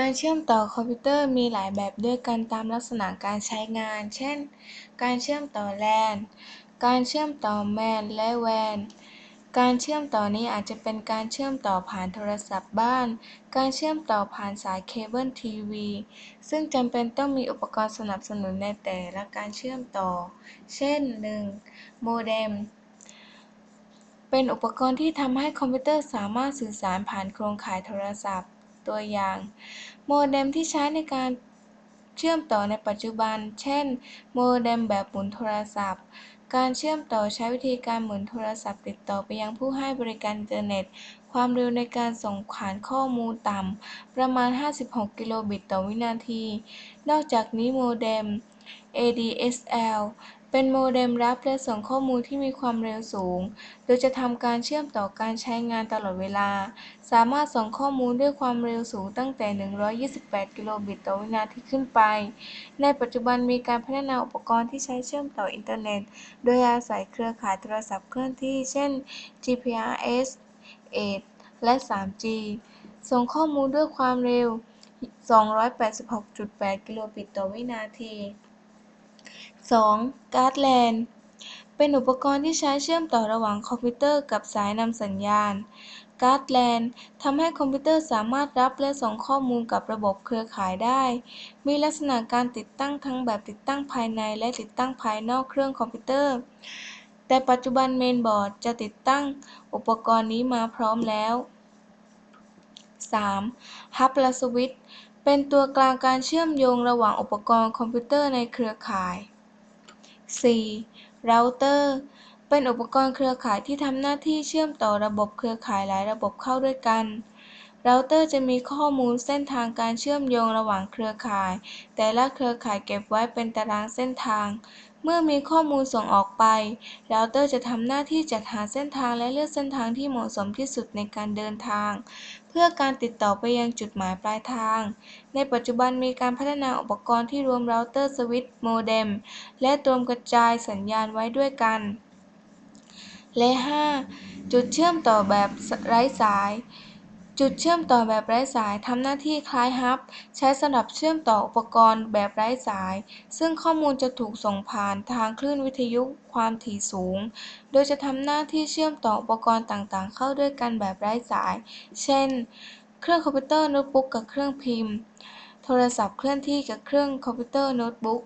การเชื่อมต่อคอมพิวเตอร์มีหลายแบบด้วยกันตามลักษณะการใช้งาน เช่น การเชื่อมต่อ LAN การเชื่อมต่อ MAN และ WAN การเชื่อมต่อนี้อาจจะเป็นการเชื่อมต่อผ่านโทรศัพท์บ้าน การเชื่อมต่อผ่านสายเคเบิลทีวี ซึ่งจำเป็นต้องมีอุปกรณ์สนับสนุนในแต่ละการเชื่อมต่อ เช่น 1. โมเด็ม เป็นอุปกรณ์ที่ทำให้คอมพิวเตอร์สามารถสื่อสารผ่านโครงข่ายโทรศัพท์ ตัวอย่าง โมเด็มที่ใช้ในการเชื่อมต่อในปัจจุบัน เช่น โมเด็มแบบหมุนโทรศัพท์ การเชื่อมต่อใช้วิธีการหมุนโทรศัพท์ติดต่อไปยังผู้ให้บริการอินเทอร์เน็ต ความเร็วในการส่งผ่านข้อมูลต่ำ ประมาณ 56 กิโลบิตต่อวินาที นอกจากนี้โมเด็ม ADSL เป็นโมเด็มรับและส่งข้อมูลที่มีความเร็วสูง โดยจะทำการเชื่อมต่อการใช้งานตลอดเวลา สามารถส่งข้อมูลด้วยความเร็วสูงตั้งแต่ 128 กิโลบิตต่อวินาทีขึ้นไป ในปัจจุบันมีการพัฒนาอุปกรณ์ที่ใช้เชื่อมต่ออินเทอร์เน็ต โดยอาศัยเครือข่ายโทรศัพท์เคลื่อนที่ เช่น GPRS 8 และ 3G ส่งข้อมูลด้วยความเร็ว 286.8 กิโลบิตต่อวินาที 2. การ์ดแลนเป็นอุปกรณ์ที่ใช้เชื่อมต่อระหว่างคอมพิวเตอร์กับสายนำสัญญาณ การ์ดแลนทำให้คอมพิวเตอร์สามารถรับและส่งข้อมูลกับระบบเครือข่ายได้ มีลักษณะการติดตั้งทั้งแบบติดตั้งภายในและติดตั้งภายนอกเครื่องคอมพิวเตอร์ แต่ปัจจุบันเมนบอร์ดจะติดตั้งอุปกรณ์นี้มาพร้อมแล้ว 3. ฮับและสวิตช์ เป็นตัวกลางการเชื่อมโยงระหว่างอุปกรณ์คอมพิวเตอร์ในเครือข่าย 4. เราเตอร์ เป็นอุปกรณ์เครือข่ายที่ทำหน้าที่เชื่อมต่อระบบเครือข่ายหลายระบบเข้าด้วยกัน เราเตอร์จะมีข้อมูลเส้นทางการเชื่อมโยงระหว่างเครือข่าย แต่ละเครือข่ายเก็บไว้เป็นตารางเส้นทาง เมื่อมีข้อมูลส่งออกไป เราเตอร์จะทำหน้าที่จัดหาเส้นทางและเลือกเส้นทางที่เหมาะสมที่สุดในการเดินทาง เพื่อการติดต่อไปยังจุดหมายปลายทาง ในปัจจุบันมีการพัฒนาอุปกรณ์ที่รวมเราเตอร์สวิตช์โมเด็มและตัวกระจายสัญญาณไว้ด้วยกันและ 5. จุดเชื่อมต่อแบบไร้สาย จุดเชื่อมต่อแบบไร้สายทำหน้าที่คล้ายฮับ ใช้สำหรับเชื่อมต่ออุปกรณ์แบบไร้สาย ซึ่งข้อมูลจะถูกส่งผ่านทางคลื่นวิทยุความถี่สูง โดยจะทำหน้าที่เชื่อมต่ออุปกรณ์ต่างๆ เข้าด้วยกันแบบไร้สาย เช่น เครื่องคอมพิวเตอร์โน้ตบุ๊กกับเครื่องพิมพ์ โทรศัพท์เคลื่อนที่กับเครื่องคอมพิวเตอร์โน้ตบุ๊ก